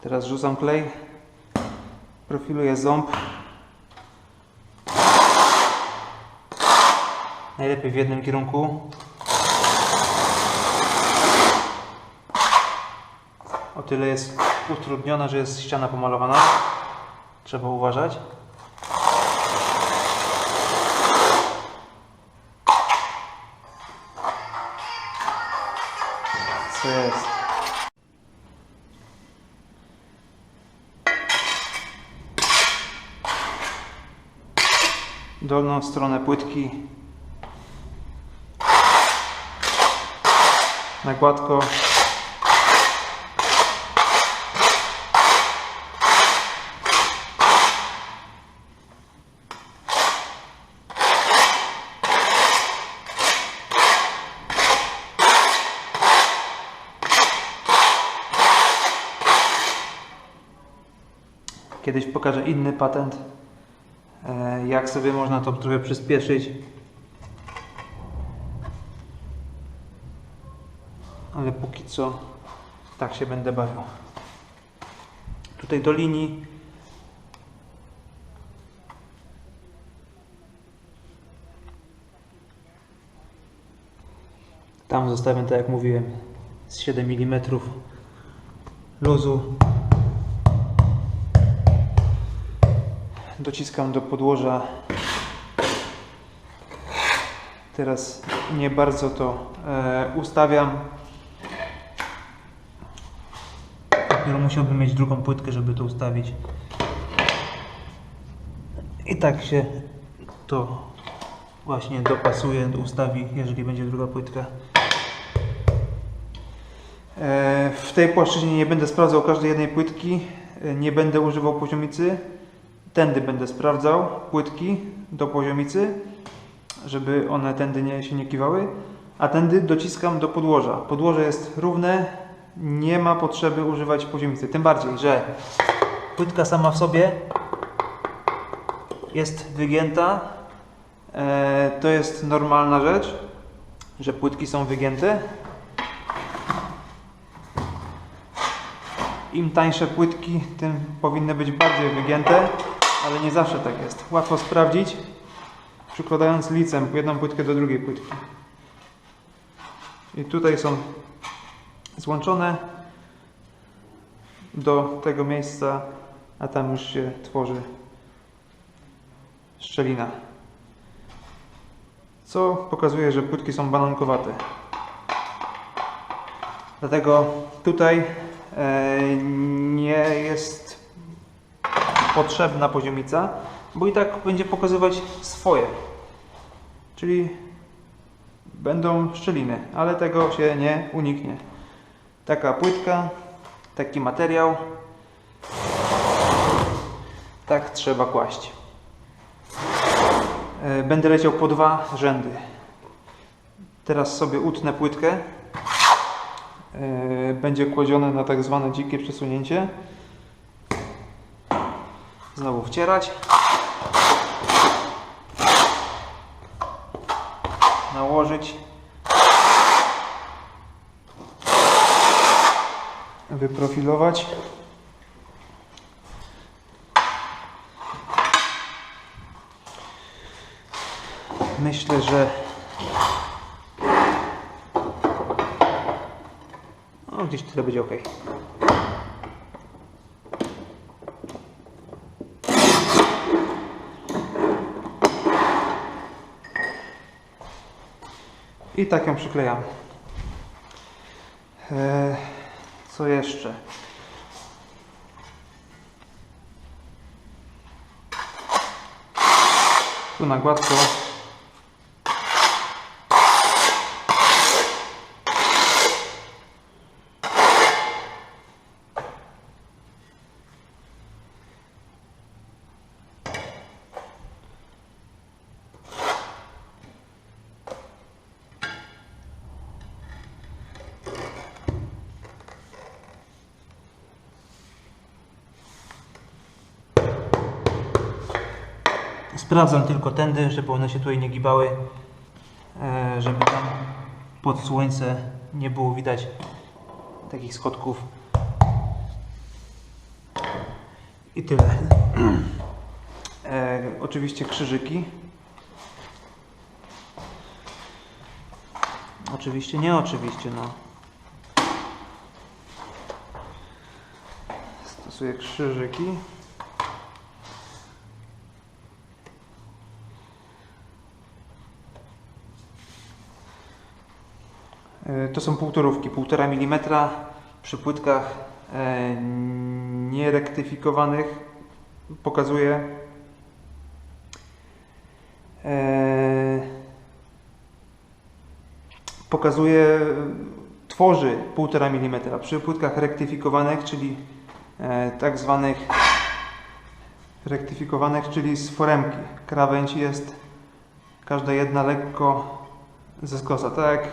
Teraz rzucam klej. Profiluję ząb. Najlepiej w jednym kierunku. O tyle jest utrudniona, że jest ściana pomalowana. Trzeba uważać. Co jest? Dolną stronę płytki. Na gładko. Kiedyś pokażę inny patent, jak sobie można to trochę przyspieszyć. Ale póki co tak się będę bawił. Tutaj do linii Tam zostawiam, tak jak mówiłem, z 7 mm luzu. Dociskam do podłoża. Teraz nie bardzo to e, ustawiam. Dopiero musiałbym mieć drugą płytkę, żeby to ustawić. I tak się to właśnie dopasuje, ustawi, jeżeli będzie druga płytka. E, W tej płaszczyźnie nie będę sprawdzał każdej jednej płytki, e, nie będę używał poziomicy. Tędy będę sprawdzał płytki do poziomicy, żeby one tędy nie, się nie kiwały, a tędy dociskam do podłoża. Podłoże jest równe, nie ma potrzeby używać poziomicy. Tym bardziej, że płytka sama w sobie jest wygięta. E, to jest normalna rzecz, że płytki są wygięte. Im tańsze płytki, tym powinny być bardziej wygięte, ale nie zawsze tak jest. Łatwo sprawdzić, przykładając licem jedną płytkę do drugiej płytki. I tutaj są złączone do tego miejsca, a tam już się tworzy szczelina. Co pokazuje, że płytki są banankowate. Dlatego tutaj nie jest potrzebna poziomica, bo i tak będzie pokazywać swoje. Czyli będą szczeliny, ale tego się nie uniknie. Taka płytka, taki materiał, tak trzeba kłaść. E, Będę leciał po dwa rzędy. Teraz sobie utnę płytkę. E, Będzie kładzione na tak zwane dzikie przesunięcie. Znowu wcierać. Nałożyć. Wyprofilować. Myślę, że no, gdzieś tyle będzie ok. I tak ją przyklejam. Eee, co jeszcze? Tu na gładko. Sprawdzam tylko tędy, żeby one się tutaj nie gibały, e, żeby tam pod słońce nie było widać takich schodków. I tyle. E, oczywiście krzyżyki. Oczywiście, nie oczywiście, no. Stosuję krzyżyki. To są półtorówki, 1,5 mm przy płytkach e, nierektyfikowanych pokazuje e, pokazuje tworzy 1,5 mm przy płytkach rektyfikowanych, czyli tak zwanych rektyfikowanych, czyli z foremki. Krawędź jest każda jedna lekko ze skosa, tak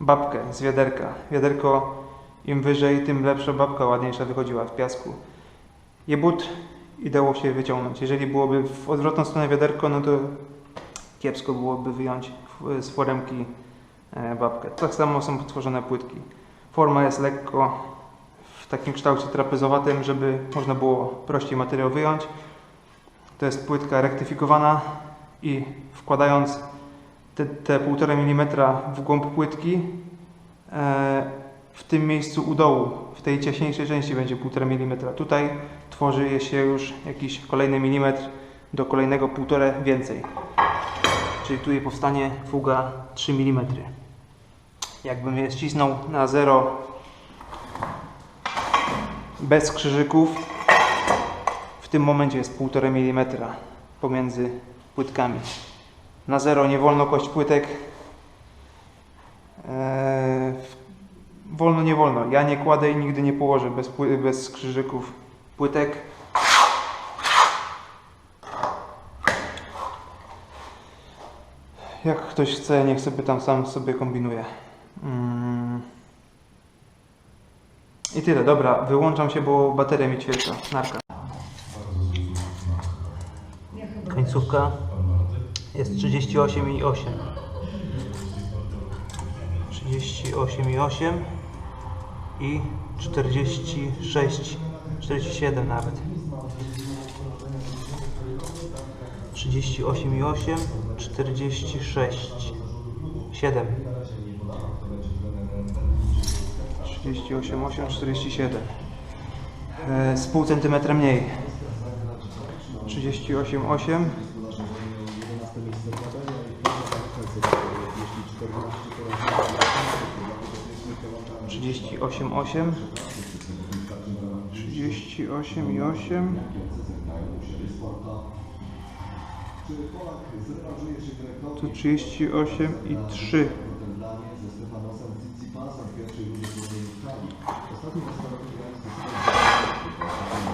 babkę z wiaderka. Wiaderko im wyżej, tym lepsza babka, ładniejsza wychodziła w piasku. Jebut i dało się wyciągnąć. Jeżeli byłoby w odwrotną stronę wiaderko, no to kiepsko byłoby wyjąć z foremki e, babkę. Tak samo są tworzone płytki. Forma jest lekko w takim kształcie trapezowatym, żeby można było prościej materiał wyjąć. To jest płytka rektyfikowana i wkładając te, te 1,5 mm w głąb płytki, e, w tym miejscu u dołu, w tej ciaśniejszej części będzie 1,5 mm. Tutaj tworzy się już jakiś kolejny milimetr do kolejnego 1,5 więcej. Czyli tutaj powstanie fuga 3 mm. Jakbym je ścisnął na zero bez krzyżyków, w tym momencie jest 1,5 mm pomiędzy płytkami. Na zero nie wolno kość płytek. Eee, wolno, nie wolno. Ja nie kładę i nigdy nie położę bez, bez krzyżyków płytek. Jak ktoś chce, niech sobie tam sam sobie kombinuje. Mm. I tyle, dobra, wyłączam się, bo bateria mi ćwierka. Narka. Końcówka jest 38,8. 38,8 i 46, 47 nawet. 38,8, 46, 7. 38,8, 47. E, z pół centymetra mniej. 38,8. 38,8 38,8 Tu 38 i 3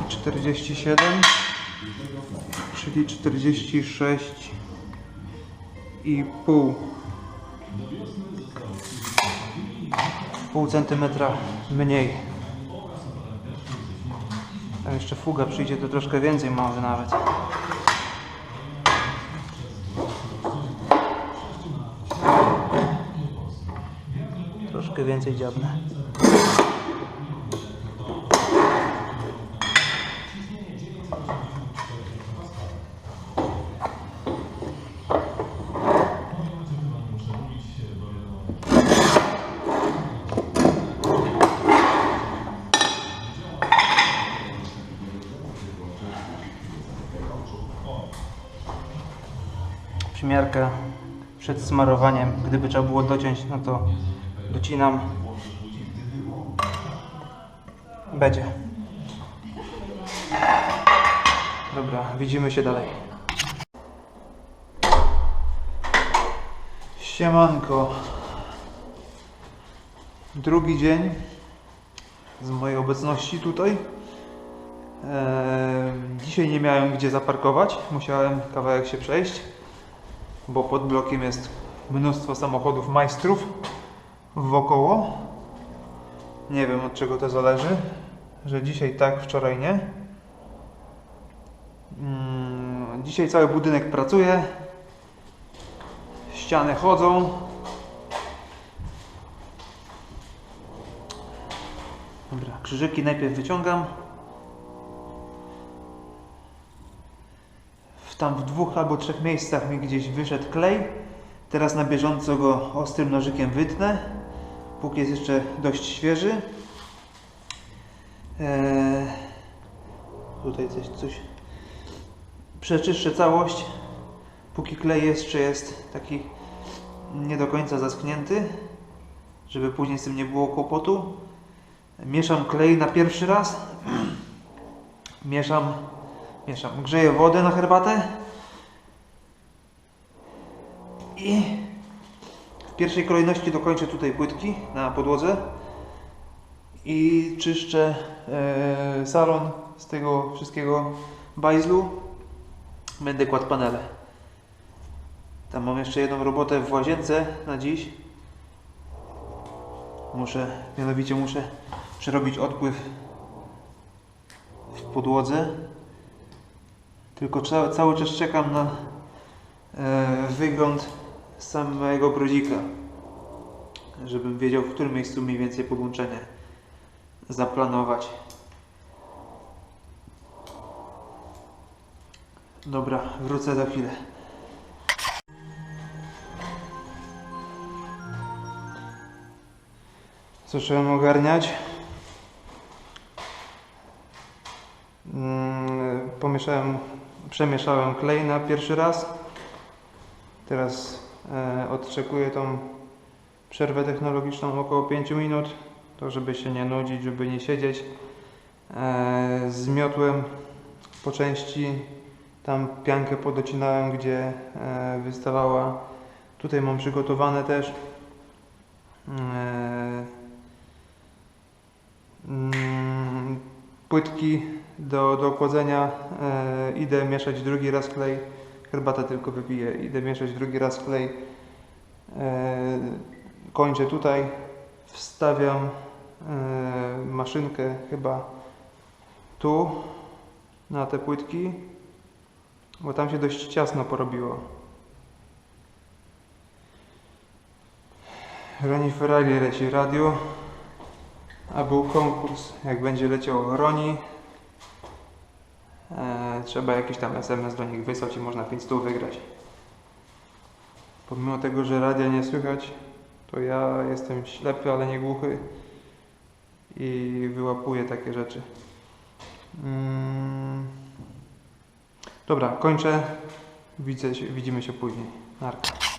I 47 czyli 46 i pół pół centymetra mniej. Tam jeszcze fuga przyjdzie, to troszkę więcej może nawet. Troszkę więcej dziabnę. Przymiarka przed smarowaniem. Gdyby trzeba było dociąć, no to docinam. Będzie. Dobra, widzimy się dalej. Siemanko. Drugi dzień z mojej obecności tutaj. Eee, dzisiaj nie miałem gdzie zaparkować. Musiałem kawałek się przejść, bo pod blokiem jest mnóstwo samochodów majstrów wokoło. Nie wiem od czego to zależy, że dzisiaj tak, wczoraj nie. Mm, Dzisiaj cały budynek pracuje. Ściany chodzą. Dobra, krzyżyki najpierw wyciągam. Tam w dwóch albo trzech miejscach mi gdzieś wyszedł klej. Teraz na bieżąco go ostrym nożykiem wytnę, póki jest jeszcze dość świeży. Eee, tutaj coś, coś przeczyszczę całość, póki klej jeszcze jest taki nie do końca zaschnięty, żeby później z tym nie było kłopotu. Mieszam klej na pierwszy raz. Mieszam, mieszam, grzeję wodę na herbatę. I w pierwszej kolejności dokończę tutaj płytki na podłodze i czyszczę e, salon z tego wszystkiego bajzlu. Będę kładł panele. Tam mam jeszcze jedną robotę w łazience na dziś. Muszę, mianowicie muszę przerobić odpływ w podłodze. Tylko ca cały czas czekam na e, wygląd samego grodzika. Żebym wiedział, w którym miejscu mniej więcej podłączenie zaplanować. Dobra, wrócę za chwilę. Zacząłem ogarniać. Mm, Pomieszałem, przemieszałem klej na pierwszy raz. Teraz e, odczekuję tą przerwę technologiczną około 5 minut, to żeby się nie nudzić, żeby nie siedzieć. E, zmiotłem po części, tam piankę podocinałem, gdzie e, wystawała. Tutaj mam przygotowane też. E, Mm, płytki do, do chłodzenia. E, idę mieszać drugi raz klej. Herbatę tylko wypiję. Idę mieszać drugi raz klej. E, kończę tutaj. Wstawiam e, maszynkę chyba tu na te płytki, bo tam się dość ciasno porobiło. Roni Ferrari leci radio. A był konkurs, jak będzie leciał Roni. E, trzeba jakiś tam SMS do nich wysłać i można 500 wygrać. Pomimo tego, że radia nie słychać, to ja jestem ślepy, ale nie głuchy i wyłapuję takie rzeczy. Mm. Dobra, kończę. Widzę widzimy się później. Narka.